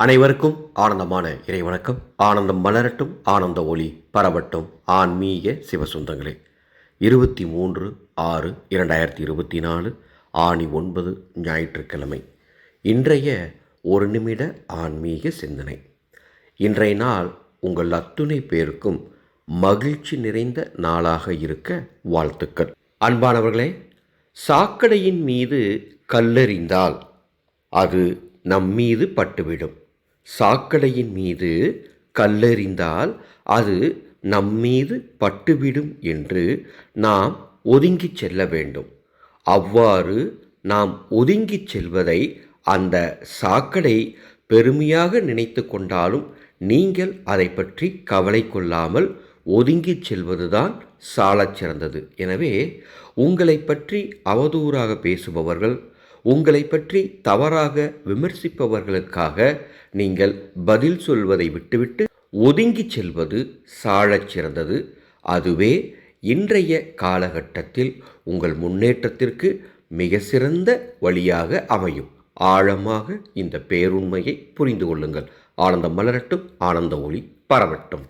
அனைவருக்கும் ஆனந்தமான இறைவணக்கம். ஆனந்தம் மலரட்டும் ஆனந்த ஒளி பரவட்டும். ஆன்மீக சிவசுந்தங்களே இருபத்தி மூன்று ஆறு இரண்டாயிரத்தி இருபத்தி நாலு ஆணி ஒன்பது ஞாயிற்றுக்கிழமை. இன்றைய ஒரு நிமிட ஆன்மீக சிந்தனை. இன்றைய நாள் உங்கள் அத்துணை பேருக்கும் மகிழ்ச்சி நிறைந்த நாளாக இருக்க வாழ்த்துக்கள். அன்பானவர்களே சாக்கடையின் மீது கல்லெறிந்தால் அது நம் மீது பட்டுவிடும். சாக்கடையின் மீது கல்லெறிந்தால் அது நம் மீது பட்டுவிடும் என்று நாம் ஒதுங்கிச் செல்ல வேண்டும். அவ்வாறு நாம் ஒதுங்கிச் செல்வதை அந்த சாக்கடை பெருமையாக நினைத்து கொண்டாலும் நீங்கள் அதை பற்றி கவலை கொள்ளாமல் ஒதுங்கிச் செல்வதுதான் சாலச் சிறந்தது. எனவே உங்களை பற்றி அவதூறாக பேசுபவர்கள் உங்களை பற்றி தவறாக விமர்சிப்பவர்களுக்காக நீங்கள் பதில் சொல்வதை விட்டுவிட்டு ஒதுங்கிச் செல்வது சாழச் சிறந்தது. அதுவே இன்றைய காலகட்டத்தில் உங்கள் முன்னேற்றத்திற்கு மிக சிறந்த வழியாக அமையும். ஆழமாக இந்த பேருண்மையை புரிந்து கொள்ளுங்கள். ஆனந்தம் மலரட்டும் ஆனந்த ஒளி பரவட்டும்.